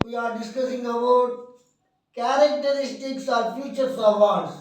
we are discussing about characteristics or features of wants.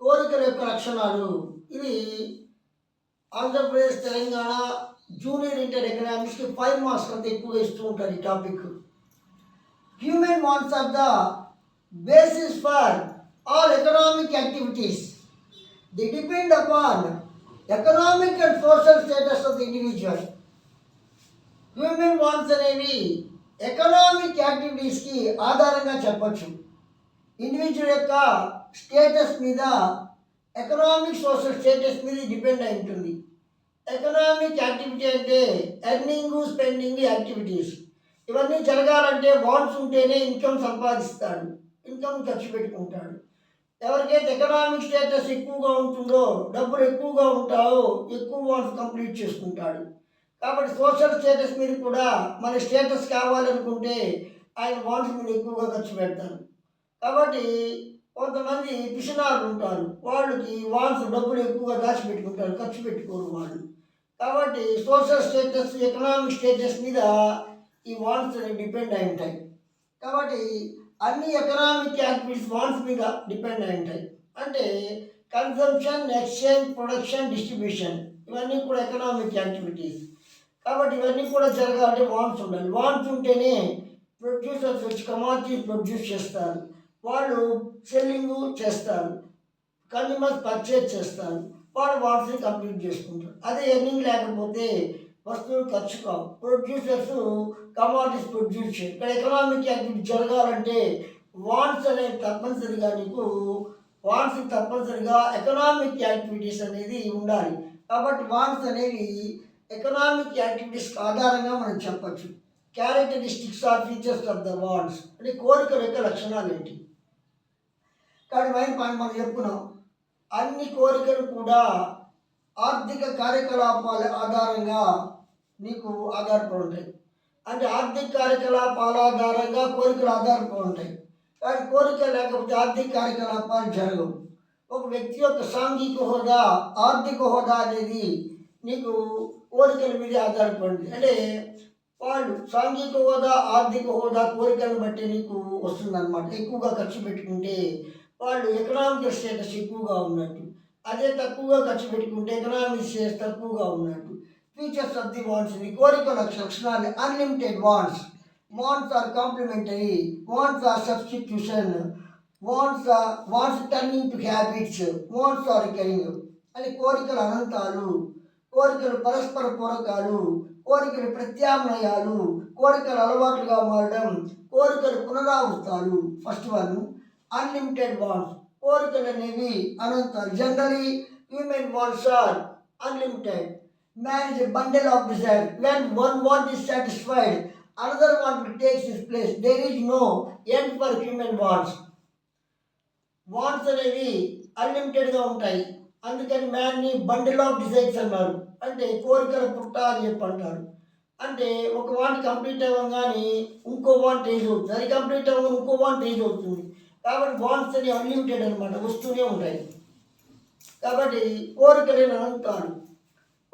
కోరికల యొక్క లక్షణాలు. ఇవి ఆంధ్రప్రదేశ్ తెలంగాణ జూనియర్ ఇంటర్ ఎకనామిక్స్కి ఫైవ్ మార్క్స్ అంత ఎక్కువ ఇస్తూ ఉంటారు ఈ topic human wants are the basis for all economic activities they depend upon economic and social status of the individual human wants అనేవి ఎకనామిక్ యాక్టివిటీస్కి ఆధారంగా చెప్పచ్చు. ఇండివిజువల్ యొక్క స్టేటస్ మీద ఎకనామిక్ సోషల్ స్టేటస్ మీద డిపెండ్ అయి ఉంటుంది. ఎకనామిక్ యాక్టివిటీ అంటే ఎర్నింగ్ స్పెండింగ్ యాక్టివిటీస్ ఇవన్నీ జరగాలంటే వాన్స్ ఉంటేనే ఇన్కమ్ సంపాదిస్తాడు. ఇన్కమ్ ఖర్చు పెట్టుకుంటాడు. ఎవరికైతే ఎకనామిక్ స్టేటస్ ఎక్కువగా ఉంటుందో డబ్బులు ఎక్కువగా ఉంటాయో ఎక్కువ వాన్స్ కంప్లీట్ చేసుకుంటాడు. కాబట్టి సోషల్ స్టేటస్ మీద కూడా మన స్టేటస్ కావాలనుకుంటే ఆయన వాంట్స్ మీద ఎక్కువగా ఖర్చు పెడతారు. కాబట్టి కొంతమంది పిషనాలు ఉంటారు. వాళ్ళకి వాన్స్ డబ్బులు ఎక్కువగా దాచిపెట్టుకుంటారు ఖర్చు పెట్టుకోరు వాళ్ళు. కాబట్టి సోషల్ స్టేటస్ ఎకనామిక్ స్టేటస్ మీద ఈ వాన్స్ డిపెండ్ అయి ఉంటాయి. కాబట్టి అన్ని ఎకనామిక్ యాక్టివిటీస్ వాన్స్ మీద డిపెండ్ అయి ఉంటాయి. అంటే కన్సంప్షన్ ఎక్స్చేంజ్ ప్రొడక్షన్ డిస్ట్రిబ్యూషన్ ఇవన్నీ కూడా ఎకనామిక్ యాక్టివిటీస్. కాబట్టి ఇవన్నీ కూడా జరగాలంటే వాన్స్ ఉండాలి. వాన్స్ ఉంటేనే ప్రొడ్యూసర్స్ వచ్చి కమాడిటీస్ ప్రొడ్యూస్ చేస్తారు. వాళ్ళు సెల్లింగ్ చేస్తారు. కన్జ్యూమర్స్ పర్చేజ్ చేస్తారు. వాళ్ళు వాటిని కంప్లీట్ చేసుకుంటారు. అదే ఎర్నింగ్ లేకపోతే వస్తువులు ఖర్చు కావు. ప్రొడ్యూసర్స్ కమాడిటీస్ ప్రొడ్యూస్ చేయరు ఇక్కడ ఎకనామిక్ యాక్టివిటీ జరగాలంటే వాన్స్ అనేది తప్పనిసరిగా నీకు వాన్స్ తప్పనిసరిగా ఎకనామిక్ యాక్టివిటీస్ అనేది ఉండాలి. కాబట్టి వాన్స్ అనేవి ఎకనామిక్ యాక్టివిటీస్ ఆధారంగా మనం చెప్పచ్చు. Characteristics or features of the wants అంటే కోరికల యొక్క లక్షణాలు ఏంటి? కానీ మనం మనం చెప్పుకున్నాం. అన్ని కోరికలు కూడా ఆర్థిక కార్యకలాపాల ఆధారంగా నీకు ఆధారపడి ఉంటాయి. అంటే ఆర్థిక కార్యకలాపాల ఆధారంగా కోరికలు ఆధారపడి ఉంటాయి. కానీ కోరిక లేకపోతే ఆర్థిక కార్యకలాపాలు జరగవు. ఒక వ్యక్తి యొక్క సాంఘిక హోదా ఆర్థిక హోదా అనేది నీకు కోరికల మీద ఆధారపడింది అంటే వాళ్ళు సాంఘిక హోదా ఆర్థిక హోదా కోరికలను బట్టి నీకు వస్తుందన్నమాట. ఎక్కువగా ఖర్చు పెట్టుకుంటే వాళ్ళు ఎకనామిక్ స్టేటస్ ఎక్కువగా ఉన్నట్టు అదే తక్కువగా ఖర్చు పెట్టుకుంటే ఎకనామిక్ స్టేటస్ తక్కువగా ఉన్నట్టు ఫీచర్స్ ఆఫ్ ది వాంట్స్ నీ కోరిక లక్షణాలు unlimited wants wants are complementary wants are substitution wants wants turning to habits wants are recurring అని కోరికలు అనంతాలు. కోరికలు పరస్పర పూరకాలు కోరికలు ప్రత్యామ్నాయాలు కోరికలు అలవాట్లుగా మారడం కోరికలు పునరావృతాలు. ఫస్ట్ వన్ అన్లిమిటెడ్ బాండ్స్ కోరికలు అనేవి అనంతాలు. Generally human wants are unlimited man is a bundle of desire when one want is satisfied another want takes its place there is no end for human wants wants అనేవి అన్లిమిటెడ్గా ఉంటాయి. అందుకని మ్యాన్ని bundle of designs అన్నారు అంటే కోరికల పుట్ట అని చెప్పి అంటారు అంటే ఒక వాంట్ కంప్లీట్ అవ్వగానే ఇంకో వాంట్ ఏజ్ అవుతుంది. అది కంప్లీట్ అవ్వగానే ఇంకో వాంట్ ఏజ్ అవుతుంది. కాబట్టి వాంట్స్ అని అన్లిమిటెడ్ అనమాట వస్తూనే ఉంటాయి. కాబట్టి కోరికలు అంటారు.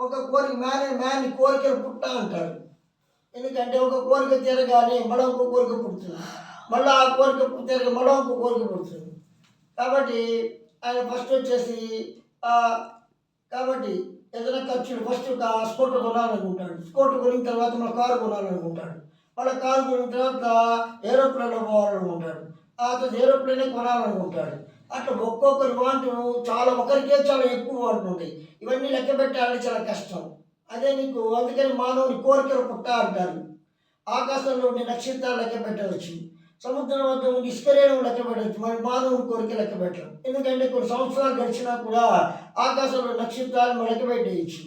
ఒక కోరిక మ్యాన్ మ్యాన్ కోరికలు పుట్ట అంటారు. ఎందుకంటే ఒక కోరిక తీరగానే మళ్ళీ ఇంకో కోరిక పుడుతుంది. మళ్ళీ ఆ కోరిక తీరగా మళ్ళీ ఇంకో కోరిక పుడుతుంది. కాబట్టి ఆయన ఫస్ట్ వచ్చేసి కాబట్టి ఏదైనా ఖర్చు ఫస్ట్ స్కూటర్ కొనాలనుకుంటాడు. స్కూటర్ కొనిన తర్వాత మన కారు కొనాలనుకుంటాడు. వాళ్ళ కారు కొనిన తర్వాత ఏరోప్లేన్లో పోవాలనుకుంటాడు. ఆ తర్వాత ఏరోప్లేనే కొనాలనుకుంటాడు. అట్లా ఒక్కొక్కరి వాంటు చాలా ఒకరికే చాలా ఎక్కువ ఉంటుంది ఉంటాయి. ఇవన్నీ లెక్క పెట్టాలంటే చాలా కష్టం. అదే నీకు అందుకని మానవుని కోరికలు పుట్ట అంటారు. ఆకాశంలో ఉండే నక్షత్రాలు లెక్క పెట్టవచ్చు. సముద్రం వద్ద ఉండి ఇసుకరేణం లెక్క పెట్టచ్చు మరి మానవుని కోరిక లెక్క పెట్టడం ఎందుకంటే కొన్ని సంవత్సరాలు గడిచినా కూడా ఆకాశంలో నక్షత్రాలు మనం లెక్క పెట్టేయచ్చు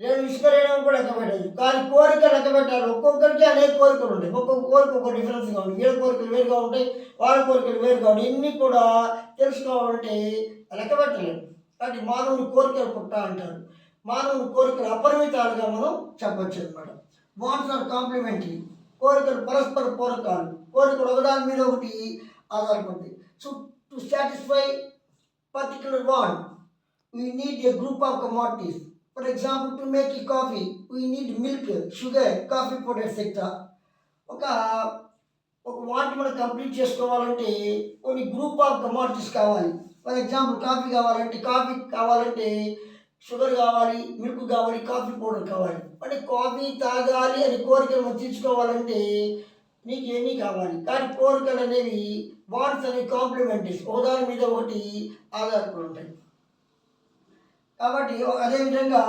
నేను ఇసుకరేణం కూడా లెక్క పెట్టచ్చు కానీ కోరిక లెక్క పెట్టాలి ఒక్కొక్కరికి అనేక కోరికలు ఉంటాయి. ఒక్కొక్క కోరిక ఒక డిఫరెన్స్గా ఉంటాయి వీళ్ళ కోరికలు వేరుగా ఉంటాయి వాళ్ళ కోరికలు వేరుగా ఉంటాయి. ఇన్ని కూడా తెలుసుకోవాలంటే లెక్క పెట్టలేము కాబట్టి మానవుని కోరికలు పుట్ట అంటారు. మానవుని కోరికలు అపరిమితాలుగా మనం చెప్పచ్చు అనమాట వాట్స్ ఆర్ కాంప్లిమెంటరీ కోరికలు పరస్పర పూరకాలు. కోరికలు ఒకదాని మీద ఒకటి ఆధారపడి so to satisfy particular want we need a group of commodities for example to make ఈ coffee we need milk sugar coffee powder etcetera ఒక ఒక వాంట్ మనం కంప్లీట్ చేసుకోవాలంటే కొన్ని గ్రూప్ ఆఫ్ కమాడిటీస్ కావాలి. ఫర్ ఎగ్జాంపుల్ కాఫీ కావాలంటే coffee కావాలంటే sugar కావాలి మిల్క్ కావాలి కాఫీ పౌడర్ కావాలి. అంటే కాఫీ తాగాలి అని కోరికలు మనం తీర్చుకోవాలంటే నీకు ఏమీ కావాలి? కానీ కోరికలు అనేవి వాంట్స్ అనేవి కాంప్లిమెంటరీస్. ఒకదాని మీద ఒకటి ఆధారపడి ఉంటాయి. కాబట్టి అదేవిధంగా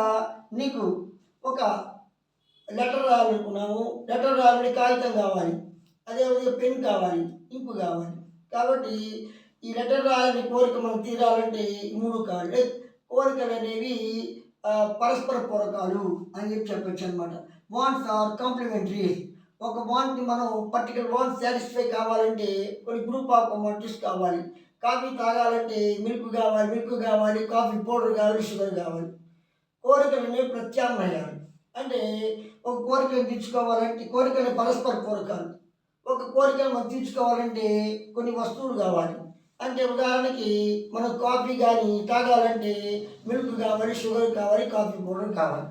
నీకు ఒక లెటర్ రాయాలనుకున్నాము లెటర్ రాయాలని కాగితం కావాలి. అదేవిధంగా పెన్ కావాలి ఇంకు కావాలి. కాబట్టి ఈ లెటర్ రాయాలని కోరిక మనం తీరాలంటే ఈ మూడు కావాలి. కోరికలు అనేవి పరస్పర పూరకాలు అని చెప్పి చెప్పచ్చు అనమాట వాంట్స్ ఆర్ కాంప్లిమెంటరీ ఒక వాంట్ని మనం పర్టికులర్ వాంట్ సాటిస్ఫై కావాలంటే కొన్ని గ్రూప్ ఆఫ్ అమౌంట్స్ కావాలి. కాఫీ తాగాలంటే మిల్క్ కావాలి మిల్క్ కావాలి కాఫీ పౌడర్ కావాలి షుగర్ కావాలి. కోరికలు అనేవి ప్రత్యామ్నాయాలు. అంటే ఒక కోరికను తీర్చుకోవాలంటే కోరికలు పరస్పర పూరకాలు ఒక కోరికను మనం తీర్చుకోవాలంటే కొన్ని వస్తువులు కావాలి. అంటే ఉదాహరణకి మనం కాఫీ కానీ తాగాలంటే మిల్క్ కావాలి షుగర్ కావాలి కాఫీ పౌడర్ కావాలి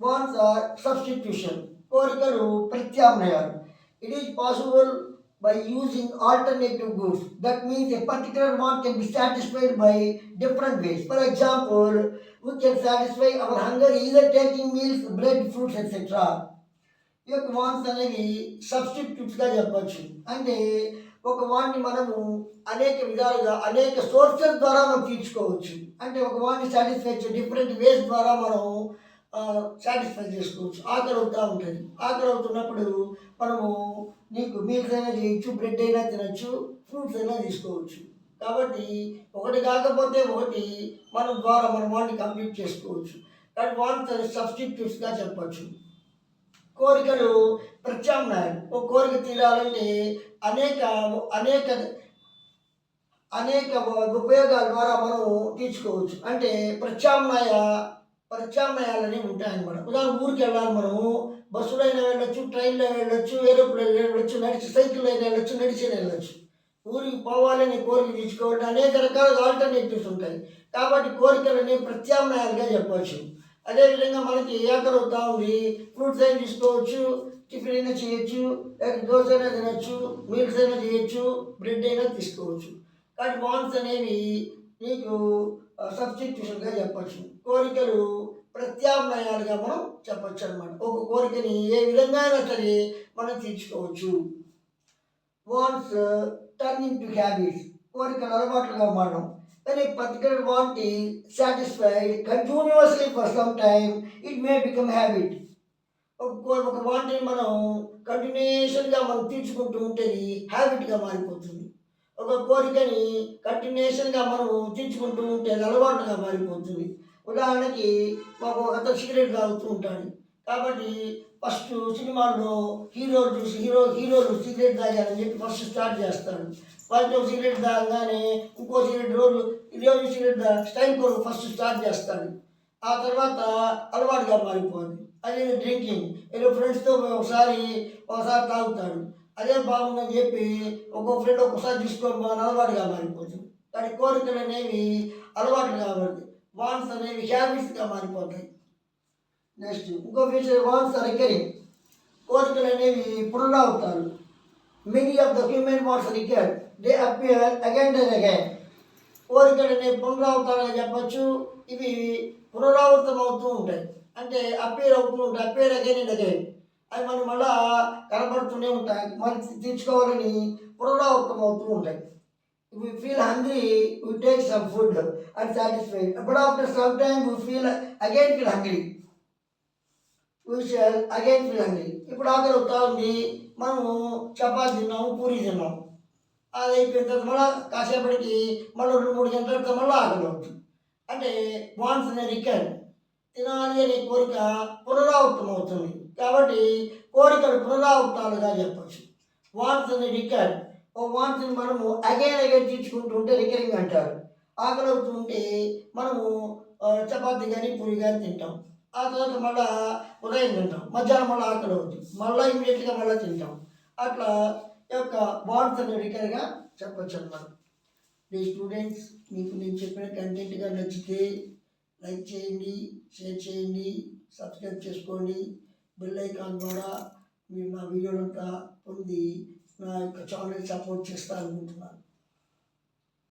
వాన్స్ ఆర్ సబ్స్టిట్యూషన్ కోరికలు ప్రత్యామ్నాయాలు it is possible by using alternative goods. That means a particular want can be satisfied by different ways. For example, we can satisfy our hunger either taking meals, bread, fruits, etc. ఈ యొక్క Vance అనేవి సబ్స్టిట్యూట్స్గా చెప్పచ్చు అంటే ఒక వాణ్ణి మనము అనేక విధాలుగా అనేక సోర్సెస్ ద్వారా మనం తీర్చుకోవచ్చు. అంటే ఒక వాణ్ణి సాటిస్ఫై డిఫరెంట్ వేస్ ద్వారా మనం సాటిస్ఫై చేసుకోవచ్చు. ఆకలి అవుతూ ఉంటుంది. ఆకలి అవుతున్నప్పుడు మనము నీకు మీల్స్ అయినా చేయొచ్చు బ్రెడ్ అయినా తినచ్చు ఫ్రూట్స్ అయినా తీసుకోవచ్చు. కాబట్టి ఒకటి కాకపోతే ఒకటి మనం ద్వారా మన వాడిని కంప్లీట్ చేసుకోవచ్చు. కానీ వాటి సబ్స్టిట్యూట్స్గా చెప్పచ్చు. కోరికలు ప్రత్యామ్నాయాలు ఒక కోరిక తీరాలంటే అనేక అనేక అనేక ఉపయోగాల ద్వారా మనం తీర్చుకోవచ్చు. అంటే ప్రత్యామ్నాయ ప్రత్యామ్నాయాలని ఉంటాయన్నమాట ఉదాహరణ ఊరికి వెళ్ళాలి మనము. బస్సులో అయినా వెళ్ళొచ్చు ట్రైన్లో వెళ్ళొచ్చు ఏరోప్లేన్లో వెళ్ళొచ్చు నడిచి సైకిల్లో అయినా వెళ్ళొచ్చు నడిచి వెళ్ళొచ్చు. ఊరికి పోవాలని కోరిక తీసుకోవాలంటే అనేక రకాల ఆల్టర్నేటివ్స్ ఉంటాయి. కాబట్టి కోరికలని ప్రత్యామ్నాయాలుగా చెప్పవచ్చు. అదేవిధంగా మనకి ఆకలి అవుతా ఉంది? ఫ్రూట్స్ అయినా తీసుకోవచ్చు టిఫిన్ అయినా చేయొచ్చు లేక దోశ అయినా తినచ్చు మీల్స్ అయినా చేయొచ్చు బ్రెడ్ అయినా తీసుకోవచ్చు. కానీ వాన్స్ అనేవి నీకు సబ్స్టిట్యూషన్గా చెప్పచ్చు. కోరికలు ప్రత్యామ్నాయాలుగా మనం చెప్పచ్చు అనమాట ఒక కోరికని ఏ విధంగా అయినా సరే మనం తీర్చుకోవచ్చు. వాన్స్ టర్నింగ్ టు హ్యాబిట్స్ కోరికలు అలవాట్లుగా మారడం. When a particular want is satisfied continuously for some time, it may become habit. ఒక కో- ఒక వాంటిని మనం కంటిన్యూషన్గా మనం తీర్చుకుంటూ ఉంటేది హ్యాబిట్గా మారిపోతుంది. ఒక కోరికని కంటిన్యూషన్గా మనం తీర్చుకుంటూ ఉంటే అది అలవాటుగా మారిపోతుంది. ఉదాహరణకి మాకు ఒక సిగరెట్ తాగుతూ ఉంటాడు. కాబట్టి ఫస్ట్ సినిమాల్లో హీరోలు చూసి హీరో హీరోలు సిగరెట్ తాగారని చెప్పి ఫస్ట్ స్టార్ట్ చేస్తాడు. ఫస్ట్ ఒక సిగరెట్ తాగగానే ఇంకో సిగరెట్ రోజు రోజు సిగరెట్ తా స్టైల్ కొరకు ఫస్ట్ స్టార్ట్ చేస్తాడు. ఆ తర్వాత అలవాటుగా మారిపోయింది అదే డ్రింకింగ్. ఏదో ఫ్రెండ్స్తో ఒకసారి ఒకసారి తాగుతాడు. అదే బాగుందని చెప్పి ఒక్కో ఫ్రెండ్ ఒక్కోసారి తీసుకొని అలవాటుగా మారిపోతుంది కానీ కోరికలు అనేవి అలవాటుగా మారింది వాన్స్ అనేవి హ్యాబిట్స్గా మారిపోతాయి. నెక్స్ట్ ఇంకో ఫీచర్ వాన్స్ ఆర్ రికరింగ్ కోరికలు అనేవి పునరావృతాలు many of the human wants recur they appear again and again కోరికలు అనేవి పునరావృతాలుగా చెప్పచ్చు. ఇవి పునరావృతం అవుతూ ఉంటాయి. అంటే అపేర్ అవుతూ ఉంటాయి. అపేర్ అగైన్ అండ్ అగైన్ అవి మనం మళ్ళా కనబడుతూనే ఉంటాయి. మనం తీర్చుకోవాలని పునరావృతం అవుతూ ఉంటాయి. We feel hungry, we take some food. And satisfied. But after some time, we feel again feel hungry. We shall again ఇప్పుడు ఆకలి అవుతా ఉంది మనము చపాతి తిన్నాము పూరి తిన్నాము. అది అయిపోయిన తర్వాత మళ్ళీ కాసేపటికి మళ్ళీ రెండు మూడు గంటల తర్వాత మళ్ళీ ఆకలి అవుతుంది అంటే వాన్స్ అనే రికర్ తినాలి అనే కోరిక పునరావృతం అవుతుంది. కాబట్టి కోరికలు పునరావృతాలుగా చెప్పచ్చు. వాన్స్ అనే రికర్ ఓ వాన్స్ని మనము అగైన్ అగైన్ తీర్చుకుంటూ ఉంటే రికరింగ్ అంటారు. ఆకలి అవుతుంటే మనము చపాతి చపాతీ కానీ పూరి కానీ తింటాం. ఆ తర్వాత మళ్ళా ఉదయం తింటాం మధ్యాహ్నం మళ్ళీ ఆకలి అవుతుంది మళ్ళీ ఇమీడియట్గా మళ్ళీ తింటాం. అట్లా ఈ యొక్క బాండ్స్ అనే రికర్గా చెప్పచ్చు అన్నమాట. మీ స్టూడెంట్స్ మీకు నేను చెప్పిన కంటెంట్గా నచ్చితే లైక్ చేయండి షేర్ చేయండి సబ్స్క్రైబ్ చేసుకోండి. బెల్ ఐకాన్ ద్వారా మీరు నా వీడియోలంతా పొంది నా యొక్క ఛానల్ సపోర్ట్ చేస్తా అనుకుంటున్నాను.